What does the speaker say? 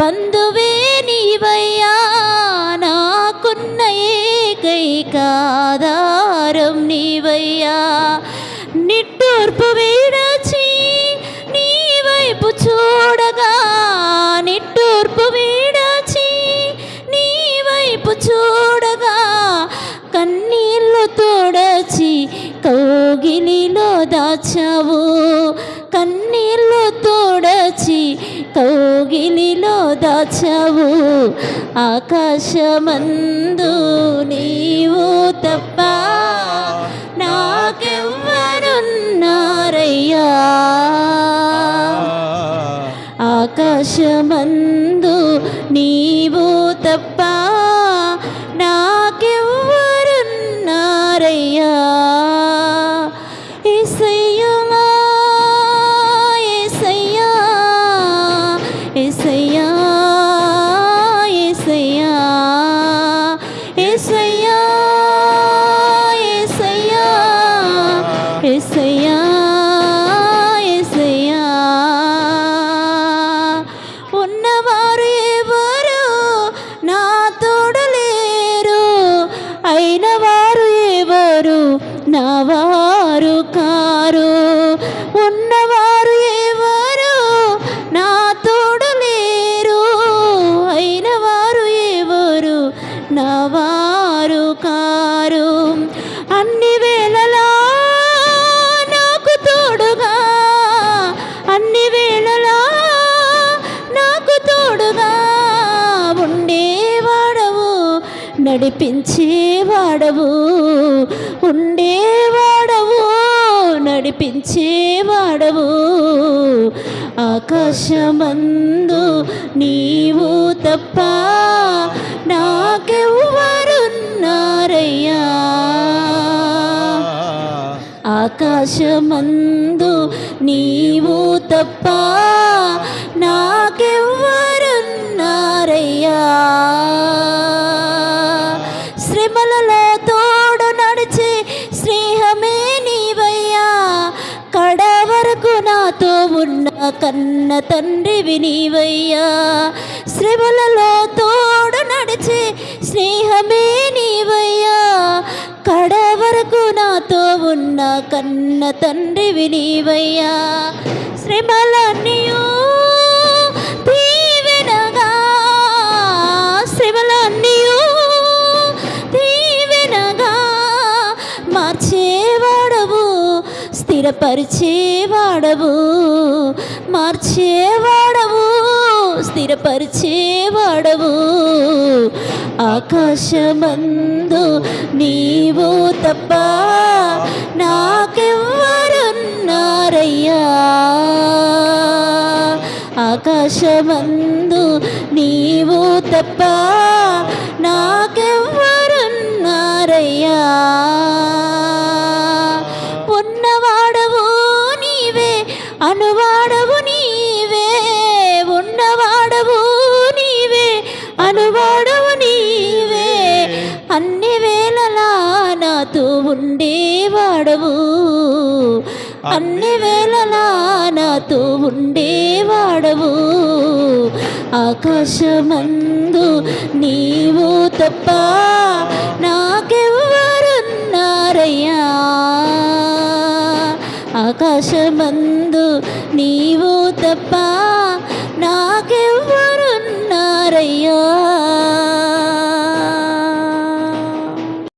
బంధువే నీవయ్యా నాకున్న ఏకైకాధారం నీవయ్యా. నిట్టూర్పు వీడచి నీ వైపు చూడగా నిట్టూర్పు వీడచి నీ వైపు చూడగా కన్నీళ్ళు తోడచి కౌగిలిలో దాచావు. కన్నీళ్ళు తోడచి కౌగిలిలో దాచావు ఆకాశమందు నీవు తప్ప నాకెవ్వరున్నారయ్యా. ఆకాశమందు నీవు say నడిపించేవాడవు. ఉండేవాడవు నడిపించేవాడవు. ఆకాశమందు నీవు తప్ప నాకెవ్వరున్నారయ్యా. ఆకాశమందు నీవు తప్ప వరకు నాతో ఉన్న కన్న తండ్రివి నీవయ్యా. శ్రమలలో తోడు నడిచే స్నేహమే నీవయ్యా. కడ వరకు నాతో ఉన్న కన్న తండ్రివి నీవయ్యా. స్థిరపరిచేవాడవు మార్చేవాడవు స్థిరపరిచేవాడవు ఆకాశమందు నీవు తప్ప నాకెవ్వరున్నారయ్యా. ఆకాశమందు నీవు తప్ప నాకెవ్వ వేళలా నాతో ఉండేవాడవు. అన్ని వేళలా నాతో ఉండేవాడవు. ఆకాశమందు నీవు తప్ప నాకెవ్వరున్నారయ్యా. ఆకాశమందు నీవు తప్ప నాకెవ్వరున్నారయ్యా.